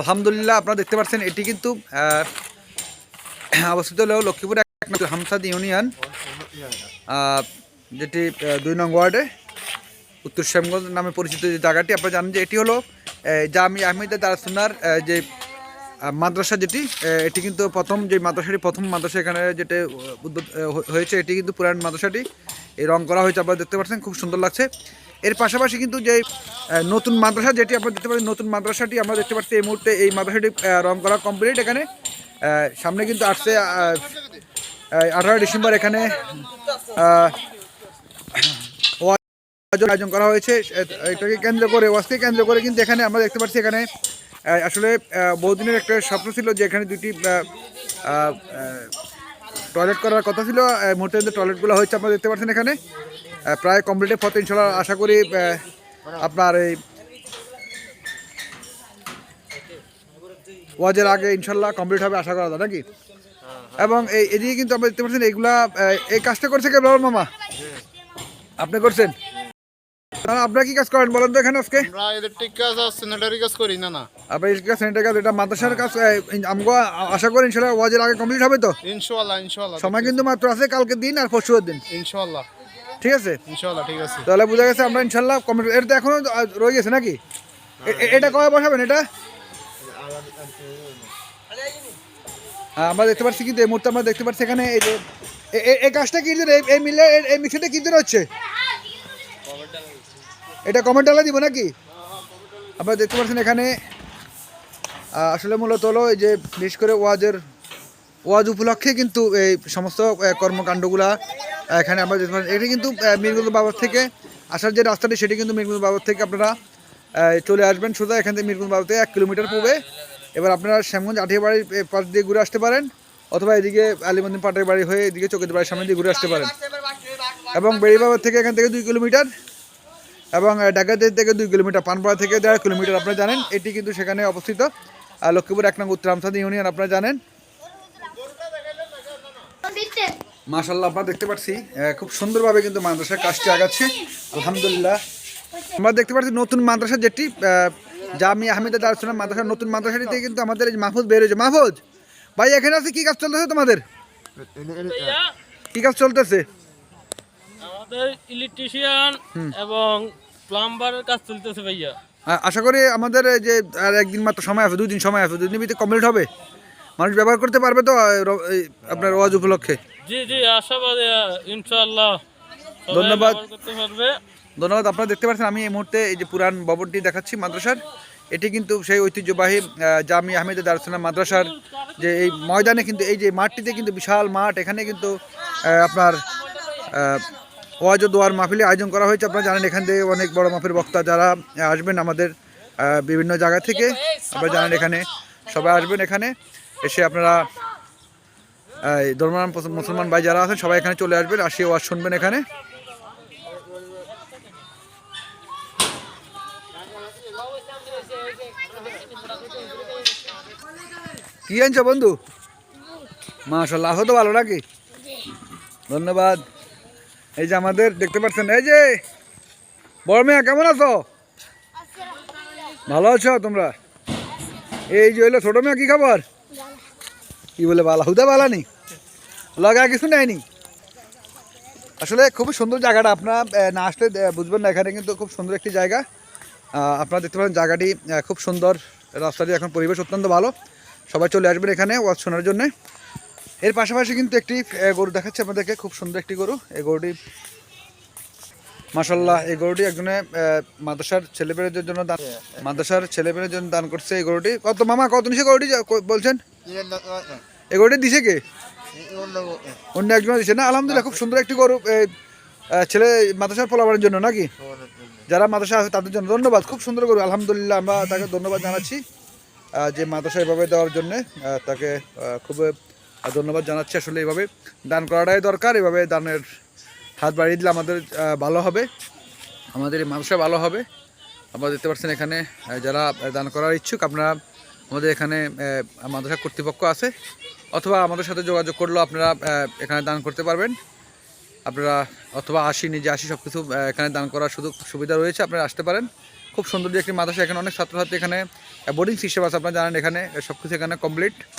আলহামদুলিল্লাহ, আপনারা দেখতে পাচ্ছেন, এটি কিন্তু অবস্থিত হলো লক্ষ্মীপুর এক হামসাদ ইউনিয়ন যেটি দুই নং ওয়ার্ডে, উত্তর শ্যামগঞ্জ নামে পরিচিত যে জায়গাটি। আপনারা জানেন যে এটি হলো জামি আহমেদা দারসুনার যে মাদ্রাসা যেটি এটি কিন্তু প্রথম, যে মাদ্রাসাটি, প্রথম মাদ্রাসা এখানে যেটা হয়েছে, এটি কিন্তু পুরান মাদ্রাসাটি। এই রং করা হয়েছে, আপনারা দেখতে পাচ্ছেন, খুব সুন্দর লাগছে। এর পাশাপাশি কিন্তু যে নতুন মাদ্রাসা যেটি আপনারা দেখতে পাচ্ছেন, নতুন মাদ্রাসাটি আমরা দেখতে পাচ্ছি এই মুহূর্তে এই মাদ্রাসাটি রং করা কমপ্লিট এখানে। সামনে কিন্তু আসছে আঠারো ডিসেম্বর এখানে আয়োজন করা হয়েছে। এটাকে কেন্দ্র করে, ওয়াজকে কেন্দ্র করে কিন্তু এখানে আমরা দেখতে পাচ্ছি এখানে আসলে বহুদিনের একটা স্বপ্ন ছিল যে এখানে দুটি টয়লেট করার কথা ছিল। মুহূর্তে টয়লেটগুলো হয়েছে, আপনারা দেখতে পাচ্ছেন এখানে। প্রায় কমপ্লিটের পথে ইনশাল্লাহ আশা করি আপনার এই ওয়াজের আগে ইনশাল্লাহ কমপ্লিট হবে আশা করা যায় নাকি? এবং এই এদিকে কিন্তু আমরা দেখতে পাচ্ছেন এইগুলা এই কাজটা করছে কে বাবা মামা? আপনি করছেন? আপনারা কি কাজ করেন বলেন তো এখানে আজকে? আমরা ইলেকট্রিক কাজ আর স্যানিটারি কাজ করি না না। আপনার ইলেকট্রিক সেন্টার কাজ এটা মাদ্রাসার কাজ আমগো আশা করি ইনশাল্লাহ ওয়াজের আগে কমপ্লিট হবে তো? ইনশাআল্লাহ ইনশাআল্লাহ সময় কিন্তু মাত্র আছে কালকে দিন আর পরশু দিন। ইনশাআল্লাহ ঠিক আছে? ইনশাআল্লাহ ঠিক আছে। তাহলে বোঝা গেছে আমরা ইনশাল্লাহ কমপ্লিট এটা তো এখনও রয়ে গেছে নাকি? এটা কবে বসাবেন এটা? হ্যাঁ আমরা দেখতে পাচ্ছি কিন্তু এই মুহূর্তে আমরা দেখতে পাচ্ছি এখানে এই যে এই কাজটা কি এই মিলে এই- মিক্সিটা কি হচ্ছে? এটা কমেন্ট ডালা দিব নাকি? আপনারা দেখতে পাচ্ছেন এখানে আসলে মূলত হলো এই যে বিশেষ করে ওয়াজের ওয়াজ উপলক্ষে কিন্তু এই সমস্ত কর্মকাণ্ডগুলা এখানে আমরা দেখতে পাচ্ছি, এটি কিন্তু মিরগুল বাবর থেকে আসার যে রাস্তাটি, সেটি কিন্তু মিরগুল বাবর থেকে আপনারা চলে আসবেন। সোজা এখান থেকে মিরগুল থেকে এক কিলোমিটার পূর্বে। এবার আপনারা শ্যামগঞ্জ আঠিয়াবাড়ির পাশ দিয়ে ঘুরে আসতে পারেন, অথবা এদিকে আলিমন্দির পাটের বাড়ি হয়ে এদিকে চোখের বাড়ির সামনে দিয়ে ঘুরে আসতে পারেন। এবং বেড়িবাবার থেকে এখান থেকে দুই কিলোমিটার এবং ডাকাতের থেকে দুই কিলোমিটার, পানপাড়া থেকে দেড় কিলোমিটার, আপনারা জানেন, এটি কিন্তু সেখানে অবস্থিত। লক্ষ্মীপুর এক নং উত্তর ইউনিয়ন, আপনারা জানেন। মাশাল্লাহ আপনারা দেখতে পাচ্ছি খুব সুন্দরভাবে কিন্তু মাদ্রাসার কাজটি আগাচ্ছে। আলহামদুলিল্লাহ। আমরা দেখতে পাচ্ছি নতুন মাদ্রাসা যেটি জামি আহমেদা দারসুলাম মাদ্রাসা নতুন মাদ্রাসাটিতে কিন্তু আমাদের এই মাহফুজ বেরোছে মাহফুজ ভাই এখানে আছে কি কাজ চলতেছে তোমাদের? কি কাজ চলতেছে? আমাদের ইলেকট্রিশিয়ান এবং প্লাম্বারের কাজ চলতেছে ভাইয়া। আশা করি আমাদের যে আর একদিন মাত্র সময় আছে দুই দিন সময় আছে দুই দিনের ভিতরে কমপ্লিট হবে? মানুষ ব্যবহার করতে পারবে তো আপনার ওয়াজ উপলক্ষে? জি জি আশাবাদী ইনশাআল্লাহ ধন্যবাদ। ধন্যবাদ আপনারা দেখতে পাচ্ছেন আমি এই মুহূর্তে এই যে পুরান ভবনটি দেখাচ্ছি মাদ্রাসার এটি কিন্তু সেই ঐতিহ্যবাহী জামি আহমেদ দারসুনা মাদ্রাসার যে এই ময়দানে কিন্তু এই যে মাঠটিতে কিন্তু বিশাল মাঠ এখানে কিন্তু আপনার ওয়াজ ও দোয়ার মাহফিলে আয়োজন করা হয়েছে। আপনারা জানেন এখান থেকে অনেক বড় মাপের বক্তা যারা আসবেন আমাদের বিভিন্ন জায়গা থেকে আপনারা জানেন এখানে সবাই আসবেন এখানে। এসে আপনারা ধর্মান মুসলমান ভাই যারা আছেন, সবাই এখানে চলে আসবেন, আসিয়ে ওয়াজ শুনবেন এখানে। কি আনছো বন্ধু? মাশাল্লাহ আহত ভালো নাকি? ধন্যবাদ। এই যে আমাদের, দেখতে পাচ্ছেন, এই যে, বড় মেয়া, কেমন আছো? ভালো আছো তোমরা? এই যে হইল ছোট মেয়া, কি খবর? কি বলে বালা? হুদা বালা নি লগা কিছু নেয়নি? আসলে খুবই সুন্দর জায়গাটা। আপনারা না আসলে বুঝবেন না, এখানে কিন্তু খুব সুন্দর একটি জায়গা। আপনারা দেখতে পারেন জায়গাটি খুব সুন্দর। রাস্তাটি এখন পরিবেশ অত্যন্ত ভালো। সবাই চলে আসবেন এখানে ওয়াজ শোনার জন্যে। এর পাশাপাশি কিন্তু একটি গরু দেখাচ্ছে আপনাদেরকে। খুব সুন্দর একটি গরু। এই গরুটি মাসাল্লাহ এই গরুটি একজনে মাদ্রাসার ছেলেপেলেদের জন্য দান মাদ্রাসার ছেলেপেলের জন্য দান করছে এই গরুটি। কত মামা কত নিচে গরুটি? বলছেন? এই গরুটি দিছে কে? অন্য একজন দিছে না? আলহামদুলিল্লাহ খুব সুন্দর একটি গরু এই, ছেলে মাদ্রাসার ফলাবারের জন্য নাকি? যারা মাদ্রাসা আছে তাদের জন্য ধন্যবাদ। খুব সুন্দর গরু আলহামদুলিল্লাহ আমরা তাকে ধন্যবাদ জানাচ্ছি যে মাদ্রাসা এভাবে দেওয়ার জন্য তাকে খুব ধন্যবাদ জানাচ্ছি। আসলে এভাবে দান করাটাই দরকার এভাবে দানের হাত বাড়িয়ে দিলে আমাদের ভালো হবে। আমাদের মাদ্রাসা ভালো হবে। আপনারা দেখতে পাচ্ছেন এখানে যারা দান করার ইচ্ছুক, আপনারা আমাদের এখানে মাদ্রাসা কর্তৃপক্ষ আছে। অথবা আমাদের সাথে যোগাযোগ করলেও আপনারা এখানে দান করতে পারবেন। আপনারা অথবা আসি, নিজে আসি সব কিছু এখানে দান করার সুযোগ, সুবিধা রয়েছে, আপনারা আসতে পারেন। খুব সুন্দর একটি মাদ্রাসা, এখানে অনেক ছাত্রছাত্রী এখানে বোর্ডিং সিস্টেম আছে, আপনারা জানেন এখানে সব কিছু এখানে কমপ্লিট